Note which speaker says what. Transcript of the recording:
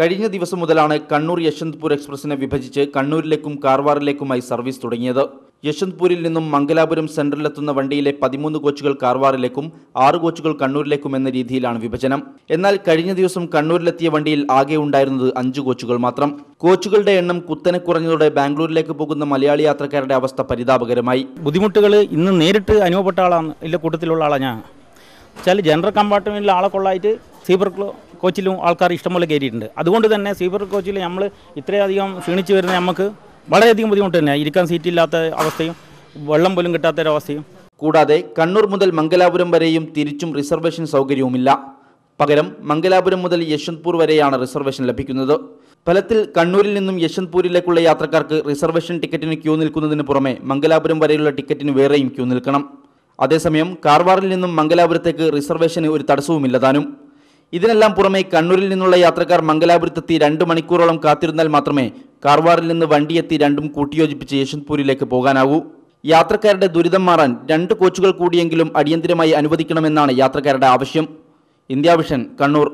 Speaker 1: കഴിഞ്ഞ ദിവസം മുതലാണ് കണ്ണൂർ യശ്വന്ത്പൂർ എക്സ്പ്രസിനെ വിഭജിച്ച് കണ്ണൂരിലേക്കും കാർവാറിലേക്കുമായി സർവീസ് തുടങ്ങിയത്. യശ്വന്ത്പൂരിൽ നിന്നും മംഗലാപുരം സെൻട്രലിലെത്തുന്ന വണ്ടിയിലെ പതിമൂന്ന് കോച്ചുകൾ കാർവാറിലേക്കും ആറ് കോച്ചുകൾ കണ്ണൂരിലേക്കും എന്ന രീതിയിലാണ് വിഭജനം. എന്നാൽ കഴിഞ്ഞ ദിവസം കണ്ണൂരിലെത്തിയ വണ്ടിയിൽ ആകെ ഉണ്ടായിരുന്നത് അഞ്ച് കോച്ചുകൾ മാത്രം. കോച്ചുകളുടെ എണ്ണം കുത്തനെ കുറഞ്ഞതോടെ ബാംഗ്ലൂരിലേക്ക് പോകുന്ന മലയാളി യാത്രക്കാരുടെ അവസ്ഥ പരിതാപകരമായി.
Speaker 2: ബുദ്ധിമുട്ടുകൾ ഇന്ന് നേരിട്ട് അനുഭവപ്പെട്ട ആളാണ് ഇല്ല കൂട്ടത്തിലുള്ള ആളാണ് ഞാൻ. ജനറൽ കമ്പാർട്ട്മെന്റിലെ ആളെ കൊള്ളായിട്ട് സീബർ കോച്ചിലും ആൾക്കാർ ഇഷ്ടംപോലെ കയറിയിട്ടുണ്ട്. അതുകൊണ്ട് തന്നെ സ്ലീപ്പർ കോച്ചിൽ നമ്മൾ ഇത്രയധികം ക്ഷീണിച്ച് വരുന്ന നമുക്ക് വളരെയധികം ബുദ്ധിമുട്ട് തന്നെ. ഇരിക്കാൻ സീറ്റ് ഇല്ലാത്ത അവസ്ഥയും വെള്ളം പോലും കിട്ടാത്തൊരവസ്ഥയും.
Speaker 1: കൂടാതെ കണ്ണൂർ മുതൽ മംഗലാപുരം വരെയും തിരിച്ചും റിസർവേഷൻ സൗകര്യവുമില്ല. പകരം മംഗലാപുരം മുതൽ യശ്വന്ത്പൂർ വരെയാണ് റിസർവേഷൻ ലഭിക്കുന്നത്. ഫലത്തിൽ കണ്ണൂരിൽ നിന്നും യശ്വന്ത്പൂരിലേക്കുള്ള യാത്രക്കാർക്ക് റിസർവേഷൻ ടിക്കറ്റിന് ക്യൂ നിൽക്കുന്നതിന് പുറമെ മംഗലാപുരം വരെയുള്ള ടിക്കറ്റിന് വേറെയും ക്യൂ നിൽക്കണം. അതേസമയം കാർവാറിൽ നിന്നും മംഗലാപുരത്തേക്ക് റിസർവേഷന് ഒരു തടസ്സവുമില്ല താനും. ഇതിനെല്ലാം പുറമെ കണ്ണൂരിൽ നിന്നുള്ള യാത്രക്കാർ മംഗലാപുരത്തെത്തി രണ്ട് മണിക്കൂറോളം കാത്തിരുന്നാൽ മാത്രമേ കാർവാറിൽ നിന്ന് വണ്ടിയെത്തി രണ്ടും കൂട്ടിയോജിപ്പിച്ച് യശ്വന്ത്പൂരിലേക്ക് പോകാനാവൂ. യാത്രക്കാരുടെ ദുരിതം മാറാൻ രണ്ട് കോച്ചുകൾ കൂടിയെങ്കിലും അടിയന്തിരമായി അനുവദിക്കണമെന്നാണ് യാത്രക്കാരുടെ ആവശ്യം. India vision Kannur.